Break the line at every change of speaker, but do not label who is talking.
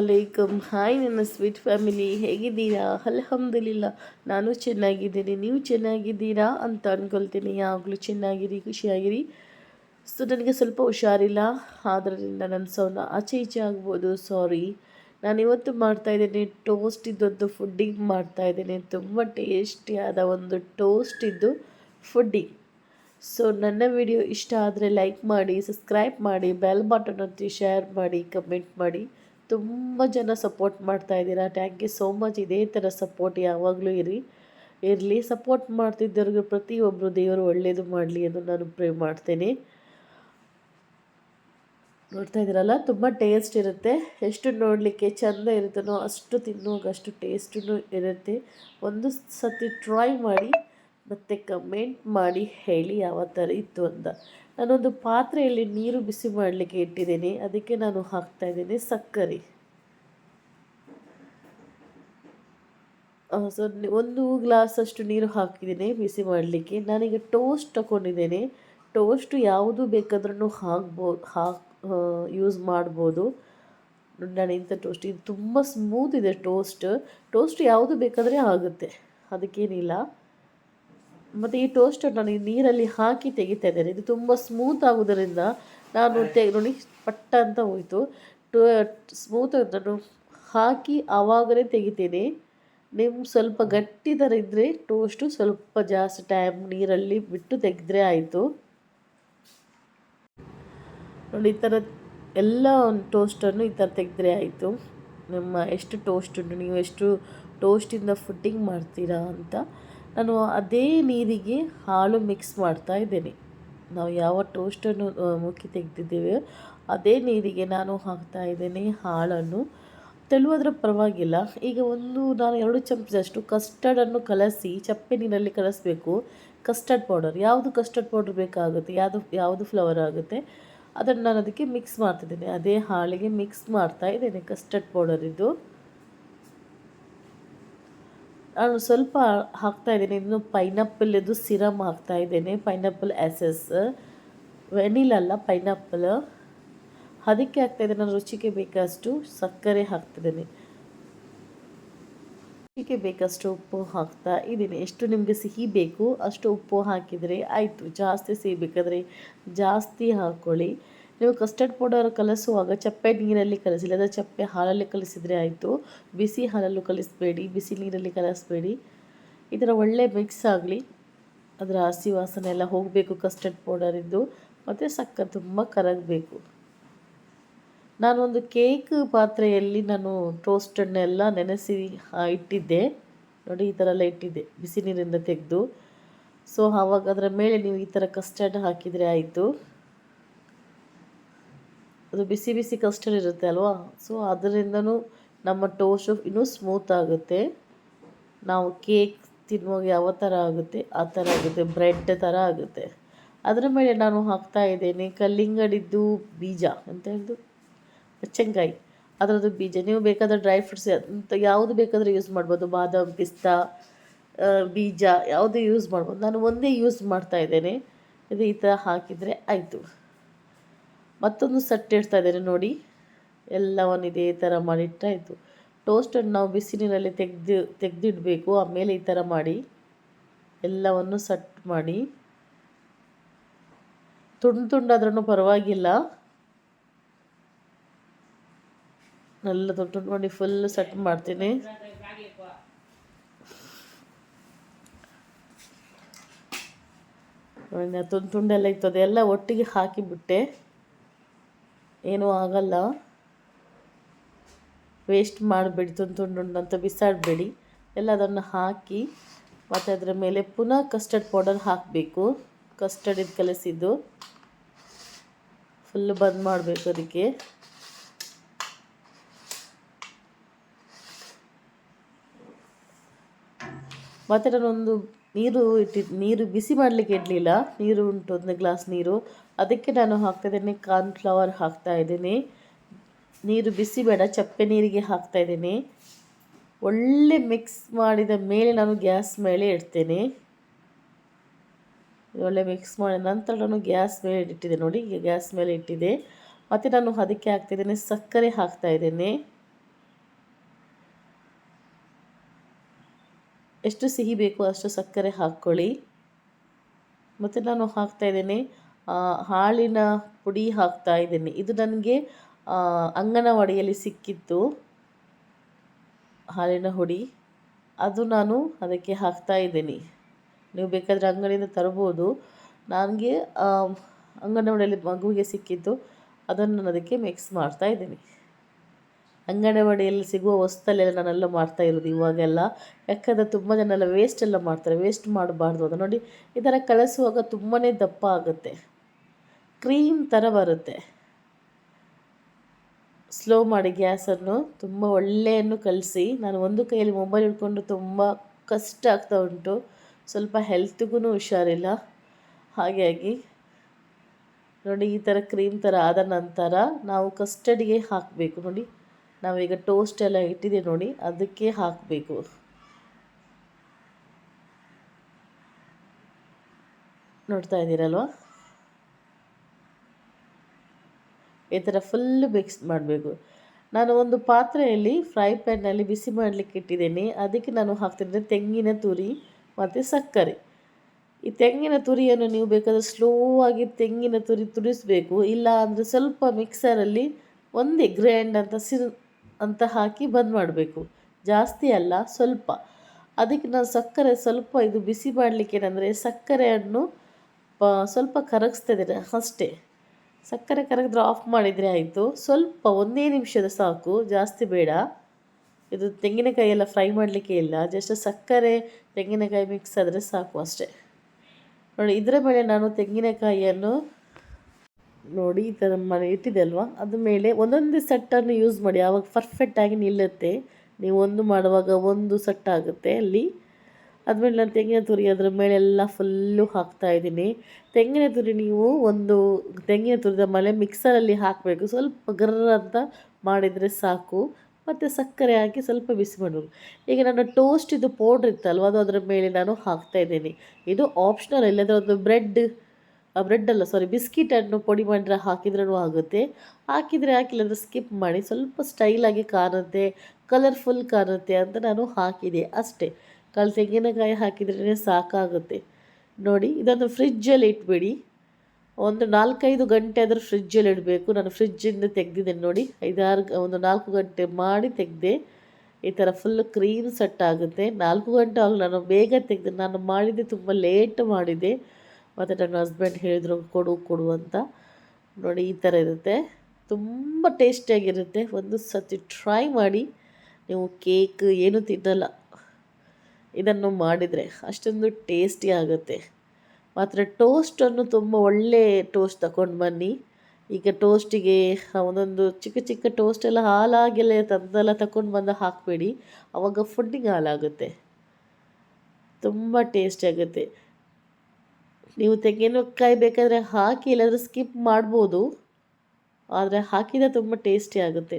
Alaikum. Hi ನನ್ನ sweet family, ಹೇಗಿದ್ದೀರಾ? ಅಲ್ಹಮ್ದುಲಿಲ್ಲ, ನಾನು ಚೆನ್ನಾಗಿದ್ದೀನಿ. ನೀವು ಚೆನ್ನಾಗಿದ್ದೀರಾ ಅಂತ ಅಂದ್ಕೊಳ್ತೀನಿ ಯಾವಾಗಲೂ ಚೆನ್ನಾಗಿರಿ, ಖುಷಿಯಾಗಿರಿ. ಸೊ, ನನಗೆ ಸ್ವಲ್ಪ ಹುಷಾರಿಲ್ಲ. ಆದ್ದರಿಂದ ನನ್ನ ಸೌನ ಆಚೆ ಈಚೆ ಆಗ್ಬೋದು. ಸಾರಿ. ನಾನು ಇವತ್ತು ಮಾಡ್ತಾಯಿದ್ದೀನಿ ಟೋಸ್ಟ್. ಇದ್ದದ್ದು ಫುಡ್ಡಿಂಗ್ ಮಾಡ್ತಾಯಿದ್ದೀನಿ ತುಂಬ ಟೇಸ್ಟಿಯಾದ ಒಂದು ಟೋಸ್ಟ್ ಇದ್ದು ಫುಡ್ಡಿಂಗ್ ಸೊ, ನನ್ನ ವಿಡಿಯೋ ಇಷ್ಟ ಆದರೆ ಲೈಕ್ ಮಾಡಿ, ಸಬ್ಸ್ಕ್ರೈಬ್ ಮಾಡಿ, ಬೆಲ್ ಬಟನ್ ಒತ್ತಿ ಶೇರ್ ಮಾಡಿ, ಕಮೆಂಟ್ ಮಾಡಿ. ತುಂಬ ಜನ ಸಪೋರ್ಟ್ ಮಾಡ್ತಾ ಇದ್ದೀರಾ? ಥ್ಯಾಂಕ್ ಯು ಸೋ ಮಚ್ ಇದೇ ಥರ ಸಪೋರ್ಟ್ ಯಾವಾಗಲೂ ಇರಿ. ಇರಲಿ. ಸಪೋರ್ಟ್ ಮಾಡ್ತಿದ್ದವ್ರಿಗೆ ಪ್ರತಿಯೊಬ್ಬರು ದೇವರು ಒಳ್ಳೆಯದು ಮಾಡಲಿ ಅಂತ ನಾನು ಪ್ರೇ ಮಾಡ್ತೇನೆ. ನೋಡ್ತಾ ಇದ್ದೀರಲ್ಲ? ತುಂಬ ಟೇಸ್ಟ್ ಇರುತ್ತೆ. ಎಷ್ಟು ನೋಡಲಿಕ್ಕೆ ಚೆಂದ ಇರುತ್ತೋ ಅಷ್ಟು ತಿನ್ನುವಾಗ ಅಷ್ಟು ಟೇಸ್ಟೂ ಇರುತ್ತೆ. ಒಂದು ಸತಿ ಟ್ರೈ ಮಾಡಿ ಮತ್ತು ಕಮೆಂಟ್ ಮಾಡಿ ಹೇಳಿ ಯಾವ ಥರ ಇತ್ತು ಅಂತ. ನಾನೊಂದು ಪಾತ್ರೆಯಲ್ಲಿ ನೀರು ಬಿಸಿ ಮಾಡಲಿಕ್ಕೆ ಇಟ್ಟಿದ್ದೀನಿ. ಅದಕ್ಕೆ ನಾನು ಹಾಕ್ತಾ ಇದ್ದೀನಿ ಸಕ್ಕರೆ. ಸೊ ಒಂದು ಗ್ಲಾಸಷ್ಟು ನೀರು ಹಾಕಿದ್ದೀನಿ ಬಿಸಿ ಮಾಡಲಿಕ್ಕೆ. ನಾನೀಗ ಟೋಸ್ಟ್ ತಗೊಂಡಿದ್ದೇನೆ. ಟೋಸ್ಟ್ ಯಾವುದು ಬೇಕಾದ್ರೂ ಹಾಕ್ಬೋದು ಹಾಕ್ ಯೂಸ್ ಮಾಡ್ಬೋದು. ನಾನು ಇಂಥ ಟೋಸ್ಟ್, ಇದು ತುಂಬ ಸ್ಮೂತ್ ಇದೆ ಟೋಸ್ಟ್. ಟೋಸ್ಟ್ ಯಾವುದು ಬೇಕಾದರೆ ಆಗುತ್ತೆ. ಅದಕ್ಕೇನಿಲ್ಲ. ಮತ್ತು ಈ ಟೋಸ್ಟರ್ ನಾನು ಈ ನೀರಲ್ಲಿ ಹಾಕಿ ತೆಗಿತಾ ಇದ್ದೇನೆ. ಇದು ತುಂಬ ಸ್ಮೂತ್ ಆಗೋದರಿಂದ ನಾನು ತೆಗೆ ನೋಡಿ ಪಟ್ಟ ಅಂತ ಹೋಯಿತು. ಟೋ ಸ್ಮೂತ್ ನಾನು ಹಾಕಿ ಆವಾಗಲೇ ತೆಗಿತೇನೆ. ನಿಮ್ಮ ಸ್ವಲ್ಪ ಗಟ್ಟಿ ಥರ ಇದ್ದರೆ ಟೋಸ್ಟು ಸ್ವಲ್ಪ ಜಾಸ್ತಿ ಟೈಮ್ ನೀರಲ್ಲಿ ಬಿಟ್ಟು ತೆಗೆದ್ರೆ ಆಯಿತು. ನೋಡಿ ಈ ಥರ ಎಲ್ಲ ಟೋಸ್ಟನ್ನು ಈ ಥರ ತೆಗೆದ್ರೆ ಆಯಿತು. ನಿಮ್ಮ ಎಷ್ಟು ಟೋಸ್ಟ್ ಉಂಟು ನೀವು ಎಷ್ಟು ಟೋಸ್ಟಿಂದ ಫುಡ್ಡಿಂಗ್ ಮಾಡ್ತೀರಾ ಅಂತ. ನಾನು ಅದೇ ನೀರಿಗೆ ಹಾಲು ಮಿಕ್ಸ್ ಮಾಡ್ತಾ ಇದ್ದೇನೆ. ನಾವು ಯಾವ ಟೋಸ್ಟನ್ನು ಮುಕ್ಕಿ ತೆಗೆದಿದ್ದೇವೆ ಅದೇ ನೀರಿಗೆ ನಾನು ಹಾಕ್ತಾ ಇದ್ದೇನೆ ಹಾಲನ್ನು. ತೆಳುವಾದ್ರೆ ಪರವಾಗಿಲ್ಲ. ಈಗ ಒಂದು, ನಾನು ಎರಡು ಚಮಚದಷ್ಟು ಕಸ್ಟರ್ಡನ್ನು ಕಲಸಿ ಚಪ್ಪೆ ನೀರಲ್ಲಿ ಕಲಸಬೇಕು. ಕಸ್ಟರ್ಡ್ ಪೌಡರ್ ಯಾವುದು ಕಸ್ಟರ್ಡ್ ಪೌಡರ್ ಬೇಕಾಗುತ್ತೆ, ಯಾವುದು ಯಾವುದು ಫ್ಲವರ್ ಆಗುತ್ತೆ, ಅದನ್ನು ನಾನು ಅದಕ್ಕೆ ಮಿಕ್ಸ್ ಮಾಡ್ತಿದ್ದೇನೆ. ಅದೇ ಹಾಳಿಗೆ ಮಿಕ್ಸ್ ಮಾಡ್ತಾ ಇದ್ದೇನೆ ಕಸ್ಟರ್ಡ್ ಪೌಡರಿದ್ದು ನಾನು ಸ್ವಲ್ಪ ಹಾಕ್ತಾ ಇದ್ದೀನಿ. ಇನ್ನು ಪೈನಾಪಲ್ದು ಸಿರಮ್ ಹಾಕ್ತಾ ಇದ್ದೇನೆ. ಪೈನಾಪಲ್ ಎಸೆಸ್ ವೆನಿಲಲ್ಲ ಪೈನಾಪಲ್ ಅದಕ್ಕೆ ಹಾಕ್ತಾಯಿದ್ದೇನೆ ನಾನು ರುಚಿಗೆ ಬೇಕಷ್ಟು ಸಕ್ಕರೆ ಹಾಕ್ತಿದ್ದೇನೆ ರುಚಿಗೆ ಬೇಕಷ್ಟು ಉಪ್ಪು ಹಾಕ್ತಾ ಇದ್ದೀನಿ. ಎಷ್ಟು ನಿಮಗೆ ಸಿಹಿ ಬೇಕು ಅಷ್ಟು ಉಪ್ಪು ಹಾಕಿದರೆ ಆಯಿತು. ಜಾಸ್ತಿ ಸಿಹಿ ಬೇಕಾದರೆ ಜಾಸ್ತಿ ಹಾಕ್ಕೊಳ್ಳಿ ನೀವು ಕಸ್ಟರ್ಡ್ ಪೌಡರ್ ಕಲಸುವಾಗ ಚಪ್ಪೆ ನೀರಲ್ಲಿ ಕಲಸಿ ಇಲ್ಲದ ಚಪ್ಪೆ ಹಾಲಲ್ಲಿ ಕಲಿಸಿದರೆ ಆಯಿತು. ಬಿಸಿ ಹಾಲಲ್ಲೂ ಕಲಿಸಬೇಡಿ, ಬಿಸಿ ನೀರಲ್ಲಿ ಕಲಿಸ್ಬೇಡಿ. ಈ ಥರ ಒಳ್ಳೆ ಮಿಕ್ಸ್ ಆಗಲಿ. ಅದರ ಹಸಿ ವಾಸನೆ ಎಲ್ಲ ಹೋಗಬೇಕು ಕಸ್ಟರ್ಡ್ ಪೌಡರಿದ್ದು ಮತ್ತು ಸಕ್ಕರೆ ತುಂಬ ಕರಗಬೇಕು. ನಾನೊಂದು ಕೇಕ್ ಪಾತ್ರೆಯಲ್ಲಿ ನಾನು ಟೋಸ್ಟನ್ನೆಲ್ಲ ನೆನೆಸಿ ಇಟ್ಟಿದ್ದೆ. ನೋಡಿ, ಈ ಥರ ಎಲ್ಲ ಇಟ್ಟಿದ್ದೆ, ಬಿಸಿ ನೀರಿಂದ ತೆಗೆದು. ಸೊ ಆವಾಗ ಅದರ ಮೇಲೆ ನೀವು ಈ ಥರ ಕಸ್ಟರ್ಡ್ ಹಾಕಿದರೆ ಆಯಿತು. ಅದು ಬಿಸಿ ಬಿಸಿ ಕಸ್ಟರ್ಡ್ ಇರುತ್ತೆ ಅಲ್ವಾ? ಸೊ ಅದರಿಂದನೂ ನಮ್ಮ ಟೋಸ್ಟು ಇನ್ನೂ ಸ್ಮೂತ್ ಆಗುತ್ತೆ. ನಾವು ಕೇಕ್ ತಿನ್ನುವಾಗ ಯಾವ ಥರ ಆಗುತ್ತೆ? ಆ ಥರ ಆಗುತ್ತೆ. ಬ್ರೆಡ್ ಥರ ಆಗುತ್ತೆ. ಅದರ ಮೇಲೆ ನಾನು ಹಾಕ್ತಾ ಇದ್ದೇನೆ ಕಲ್ಲಿಂಗಡಿದ್ದು ಬೀಜ ಅಂತ ಹೇಳ್ದು ಬಚ್ಚಂಗಾಯಿ ಅದರದ್ದು ಬೀಜ. ನೀವು ಬೇಕಾದರೆ ಡ್ರೈ ಫ್ರೂಟ್ಸ್ ಅಂತ ಯಾವುದು ಬೇಕಾದರೂ ಯೂಸ್ ಮಾಡ್ಬೋದು. ಬಾದಾಮ್, ಪಿಸ್ತಾ ಬೀಜ, ಯಾವುದೇ ಯೂಸ್ ಮಾಡ್ಬೋದು. ನಾನು ಒಂದೇ ಯೂಸ್ ಮಾಡ್ತಾ ಇದ್ದೇನೆ. ಇದು ಈ ಥರ ಹಾಕಿದರೆ ಆಯಿತು. ಮತ್ತೊಂದು ಸೆಟ್ ಇಡ್ತಾ ಇದ್ದೇನೆ ನೋಡಿ. ಎಲ್ಲವನ್ನು ಇದೇ ಥರ ಮಾಡಿಟ್ಟಾಯಿತು ಟೋಸ್ಟನ್ನು ನಾವು ಬಿಸಿಲಿನಲ್ಲಿ ತೆಗೆದು, ತೆಗೆದಿಡಬೇಕು. ಆಮೇಲೆ ಈ ಥರ ಮಾಡಿ ಎಲ್ಲವನ್ನು ಸಟ್ ಮಾಡಿ. ತುಂಡು ತುಂಡಾದ್ರೂ ಪರವಾಗಿಲ್ಲ. ಎಲ್ಲ ತುಂಡು ತುಂಡು ಮಾಡಿ ಫುಲ್ ಸಟ್ ಮಾಡ್ತೀನಿ. ತುಂಡು ತುಂಡೆಲ್ಲ ಇತ್ತು ಅದೆಲ್ಲ ಒಟ್ಟಿಗೆ ಹಾಕಿಬಿಟ್ಟೆ. ಏನೂ ಆಗಲ್ಲ. ವೇಸ್ಟ್ ಮಾಡಬೇಡಿ, ತುಂಡು ತುಂಡು ಅಂತ ಬಿಸಾಡಬೇಡಿ. ಎಲ್ಲ ಅದನ್ನು ಹಾಕಿ, ಮತ್ತು ಅದರ ಮೇಲೆ ಪುನಃ ಕಸ್ಟರ್ಡ್ ಪೌಡರ್ ಹಾಕಬೇಕು. ಕಸ್ಟರ್ಡ್ ಇದು ಕಲಸಿದ್ದು. ಫುಲ್ ಬಂದ್ ಮಾಡಬೇಕು ಅದಕ್ಕೆ. ಮತ್ತು ನಾನೊಂದು ನೀರು ಇಟ್ಟಿದ್ದು ನೀರು ಬಿಸಿ ಮಾಡಲಿಕ್ಕೆ ಇಡಲಿಲ್ಲ. ನೀರು ಉಂಟು ಒಂದು ಗ್ಲಾಸ್ ನೀರು. ಅದಕ್ಕೆ ನಾನು ಹಾಕ್ತಾಯಿದ್ದೀನಿ ಕಾರ್ನ್ಫ್ಲವರ್ ಹಾಕ್ತಾಯಿದ್ದೀನಿ ನೀರು ಬಿಸಿ ಬೇಡ ಚಪ್ಪೆ ನೀರಿಗೆ ಹಾಕ್ತಾಯಿದ್ದೀನಿ ಒಳ್ಳೆ ಮಿಕ್ಸ್ ಮಾಡಿದ ಮೇಲೆ ನಾನು ಗ್ಯಾಸ್ ಮೇಲೆ ಇಡ್ತೇನೆ. ಒಳ್ಳೆ ಮಿಕ್ಸ್ ಮಾಡಿದ ನಂತರ ನಾನು ಗ್ಯಾಸ್ ಮೇಲೆ ಇಟ್ಟಿದ್ದೆ ನೋಡಿ ಗ್ಯಾಸ್ ಮೇಲೆ ಇಟ್ಟಿದೆ ಮತ್ತು ನಾನು ಅದಕ್ಕೆ ಹಾಕ್ತಿದ್ದೀನಿ ಸಕ್ಕರೆ ಹಾಕ್ತಾ ಇದ್ದೇನೆ. ಎಷ್ಟು ಸಿಹಿ ಬೇಕೋ ಅಷ್ಟು ಸಕ್ಕರೆ ಹಾಕ್ಕೊಳ್ಳಿ. ಮತ್ತು ನಾನು ಹಾಕ್ತಾ ಇದ್ದೇನೆ ಹಾಲಿನ ಪುಡಿ ಹಾಕ್ತಾ ಇದ್ದೀನಿ. ಇದು ನನಗೆ ಅಂಗನವಾಡಿಯಲ್ಲಿ ಸಿಕ್ಕಿತ್ತು ಹಾಲಿನ ಹುಡಿ ಅದು ನಾನು ಅದಕ್ಕೆ ಹಾಕ್ತಾ ಇದ್ದೀನಿ. ನೀವು ಬೇಕಾದರೆ ಅಂಗಡಿಯಿಂದ ತರ್ಬೋದು ನನಗೆ ಅಂಗನವಾಡಿಯಲ್ಲಿ ಮಗುವಿಗೆ ಸಿಕ್ಕಿತ್ತು ಅದನ್ನು ನಾನು ಅದಕ್ಕೆ ಮಿಕ್ಸ್ ಮಾಡ್ತಾ ಇದ್ದೀನಿ. ಅಂಗನವಾಡಿಯಲ್ಲಿ ಸಿಗುವ ವಸ್ತುಲೆಲ್ಲ ನಾನೆಲ್ಲ ಮಾಡ್ತಾ ಇರೋದು ಇವಾಗೆಲ್ಲ. ಯಾಕಂದರೆ ತುಂಬ ಜನ ಎಲ್ಲ ವೇಸ್ಟ್ ಎಲ್ಲ ಮಾಡ್ತಾರೆ. ವೇಸ್ಟ್ ಮಾಡಬಾರ್ದು. ಅದು ನೋಡಿ, ಈ ಥರ ಕಳಿಸುವಾಗ ತುಂಬಾ ದಪ್ಪ ಆಗುತ್ತೆ. ಕ್ರೀಮ್ ಥರ ಬರುತ್ತೆ. ಸ್ಲೋ ಮಾಡಿ ಗ್ಯಾಸನ್ನು ತುಂಬ ಒಳ್ಳೆಯನ್ನು ಕಲಸಿ, ನಾನು ಒಂದು ಕೈಯಲ್ಲಿ ಮೊಬೈಲ್ ಹಿಡ್ಕೊಂಡು ತುಂಬ ಕಷ್ಟ ಆಗ್ತಾ ಉಂಟು. ಸ್ವಲ್ಪ ಹೆಲ್ತ್ಗೂ ಹುಷಾರಿಲ್ಲ. ಹಾಗಾಗಿ ನೋಡಿ ಈ ಥರ ಕ್ರೀಮ್ ಥರ ಆದ ನಂತರ ನಾವು ಕಸ್ಟಡಿಗೆ ಹಾಕಬೇಕು ನೋಡಿ. ನಾವೀಗ ಟೋಸ್ಟ್ ಎಲ್ಲ ಇಟ್ಟಿದೆ ನೋಡಿ, ಅದಕ್ಕೆ ಹಾಕಬೇಕು. ನೋಡ್ತಾ ಇದ್ದೀರಲ್ವ? ಈ ಥರ ಫುಲ್ಲು ಮಿಕ್ಸ್ ಮಾಡಬೇಕು. ನಾನು ಒಂದು ಪಾತ್ರೆಯಲ್ಲಿ ಫ್ರೈ ಪ್ಯಾನ್ನಲ್ಲಿ ಬಿಸಿ ಮಾಡಲಿಕ್ಕೆ ಇಟ್ಟಿದ್ದೇನೆ. ಅದಕ್ಕೆ ನಾನು ಹಾಕ್ತಿದ್ದೆ ತೆಂಗಿನ ತುರಿ ಮತ್ತು ಸಕ್ಕರೆ. ಈ ತೆಂಗಿನ ತುರಿಯನ್ನು ನೀವು ಬೇಕಾದರೆ ಸ್ಲೋ ಆಗಿ ತೆಂಗಿನ ತುರಿ ತುರಿಸಬೇಕು. ಇಲ್ಲ ಅಂದರೆ ಸ್ವಲ್ಪ ಮಿಕ್ಸರಲ್ಲಿ ಒಂದೇ ಗ್ರ್ಯಾಂಡ್ ಅಂತ ಸಿರ್ ಅಂತ ಹಾಕಿ ಬಂದ್ ಮಾಡಬೇಕು. ಜಾಸ್ತಿ ಅಲ್ಲ, ಸ್ವಲ್ಪ. ಅದಕ್ಕೆ ನಾನು ಸಕ್ಕರೆ ಸ್ವಲ್ಪ ಇದು ಬಿಸಿ ಮಾಡಲಿಕ್ಕೆ ಏನಂದರೆ ಸಕ್ಕರೆಯನ್ನು ಸ್ವಲ್ಪ ಕರಗಿಸ್ತಾ ಇದ್ದೇನೆ ಅಷ್ಟೇ. ಸಕ್ಕರೆ ಕರಗಿದ್ರೆ ಆಫ್ ಮಾಡಿದರೆ ಆಯಿತು. ಸ್ವಲ್ಪ ಒಂದೇ ನಿಮಿಷದ ಸಾಕು, ಜಾಸ್ತಿ ಬೇಡ. ಇದು ತೆಂಗಿನಕಾಯಿ ಎಲ್ಲ ಫ್ರೈ ಮಾಡಲಿಕ್ಕೆ ಇಲ್ಲ. ಜಸ್ಟ್ ಸಕ್ಕರೆ, ತೆಂಗಿನಕಾಯಿ ಮಿಕ್ಸ್ ಆದರೆ ಸಾಕು ಅಷ್ಟೇ. ನೋಡಿ, ಇದರ ಮೇಲೆ ನಾನು ತೆಂಗಿನಕಾಯಿಯನ್ನು ನೋಡಿ, ಈ ಥರ ಮನೆ ಇಟ್ಟಿದೆ ಅಲ್ವಾ? ಅದ ಮೇಲೆ ಒಂದೊಂದೇ ಸೆಟ್ಟನ್ನು ಯೂಸ್ ಮಾಡಿ. ಆವಾಗ ಪರ್ಫೆಕ್ಟಾಗಿ ನಿಲ್ಲುತ್ತೆ. ನೀವು ಒಂದು ಮಾಡುವಾಗ ಒಂದು ಸೆಟ್ ಆಗುತ್ತೆ ಅಲ್ಲಿ. ಆದಮೇಲೆ ನಾನು ತೆಂಗಿನ ತುರಿ ಅದರ ಮೇಲೆಲ್ಲ ಫುಲ್ಲು ಹಾಕ್ತಾ ಇದ್ದೀನಿ. ತೆಂಗಿನ ತುರಿ ನೀವು ಒಂದು ತೆಂಗಿನ ತುರಿದ ಮೇಲೆ ಮಿಕ್ಸರಲ್ಲಿ ಹಾಕಬೇಕು. ಸ್ವಲ್ಪ ಗರ್ರ ಅಂತ ಮಾಡಿದರೆ ಸಾಕು. ಮತ್ತು ಸಕ್ಕರೆ ಹಾಕಿ ಸ್ವಲ್ಪ ಬಿಸಿ ಮಾಡಬೇಕು ಈಗ ನನ್ನ ಟೋಸ್ಟ್ ಇದು ಪೌಡ್ರ್ ಇತ್ತಲ್ವ, ಅದು ಅದರ ಮೇಲೆ ನಾನು ಹಾಕ್ತಾ ಇದ್ದೀನಿ. ಇದು ಆಪ್ಷನಲ್ ಇಲ್ಲದ್ರೆ ಒಂದು ಬ್ರೆಡ್ ಬ್ರೆಡ್ ಅಲ್ಲ ಸಾರಿ ಬಿಸ್ಕಿಟನ್ನು ಪುಡಿ ಮಾಡಿದ್ರೆ ಹಾಕಿದ್ರೂ ಆಗುತ್ತೆ. ಹಾಕಿದರೆ ಹಾಕಿಲ್ಲ ಅಂದರೆ ಸ್ಕಿಪ್ ಮಾಡಿ. ಸ್ವಲ್ಪ ಸ್ಟೈಲಾಗಿ ಕಾಣುತ್ತೆ ಕಲರ್ಫುಲ್ ಕಾಣುತ್ತೆ ಅಂತ ನಾನು ಹಾಕಿದೆ ಅಷ್ಟೇ. ಕಾಲು ತೆಂಗಿನಕಾಯಿ ಹಾಕಿದ್ರೇ ಸಾಕಾಗುತ್ತೆ. ನೋಡಿ, ಇದನ್ನು ಫ್ರಿಜ್ಜಲ್ಲಿ ಇಟ್ಬಿಡಿ. ಒಂದು ನಾಲ್ಕೈದು ಗಂಟೆ ಆದರೂ ಫ್ರಿಜ್ಜಲ್ಲಿ ಇಡಬೇಕು. ನಾನು ಫ್ರಿಜ್ಜಿಂದ ತೆಗೆದಿದ್ದೇನೆ ನೋಡಿ. ಐದಾರು ಒಂದು ನಾಲ್ಕು ಗಂಟೆ ಮಾಡಿ ತೆಗೆದೆ, ಈ ಥರ ಫುಲ್ ಕ್ರೀಮ್ ಸೆಟ್ ಆಗುತ್ತೆ. ನಾಲ್ಕು ಗಂಟೆ ಆಗಲಿ ನಾನು ಬೇಗ ತೆಗೆದೆ, ನಾನು ಮಾಡಿದ್ದೆ ತುಂಬ ಲೇಟ್ ಮಾಡಿದೆ ಮತ್ತು ನನ್ನ ಹಸ್ಬೆಂಡ್ ಹೇಳಿದರು, ಕೊಡು ಕೊಡು ಅಂತ. ನೋಡಿ, ಈ ಥರ ಇರುತ್ತೆ. ತುಂಬ ಟೇಸ್ಟಿಯಾಗಿರುತ್ತೆ ಒಂದು ಸತಿ ಟ್ರೈ ಮಾಡಿ. ನೀವು ಕೇಕ್ ಏನು ತಿನ್ನಲ್ಲ. ಇದನ್ನು ಮಾಡಿದರೆ ಅಷ್ಟೊಂದು ಟೇಸ್ಟಿ ಆಗುತ್ತೆ. ಮಾತ್ರ ಟೋಸ್ಟನ್ನು ತುಂಬ ಒಳ್ಳೆ ಟೋಸ್ಟ್ ತಗೊಂಡು ಬನ್ನಿ. ಈಗ ಟೋಸ್ಟಿಗೆ ಒಂದೊಂದು ಚಿಕ್ಕ ಚಿಕ್ಕ ಟೋಸ್ಟ್ ಎಲ್ಲ ಹಾಲಾಗೆಲ್ಲ ತಂದೆಲ್ಲ ತಗೊಂಡು ಬಂದು ಹಾಕಬೇಡಿ. ಅವಾಗ ಫುಡ್ಡಿಗೆ ಹಾಲಾಗುತ್ತೆ ತುಂಬ ಟೇಸ್ಟಿ ಆಗುತ್ತೆ. ನೀವು ತೆಂಗಿನಕಾಯಿ ಬೇಕಾದರೆ ಹಾಕಿ ಇಲ್ಲಾಂದರೆ ಸ್ಕಿಪ್ ಮಾಡ್ಬೋದು. ಆದರೆ ಹಾಕಿದರೆ ತುಂಬ ಟೇಸ್ಟಿ ಆಗುತ್ತೆ.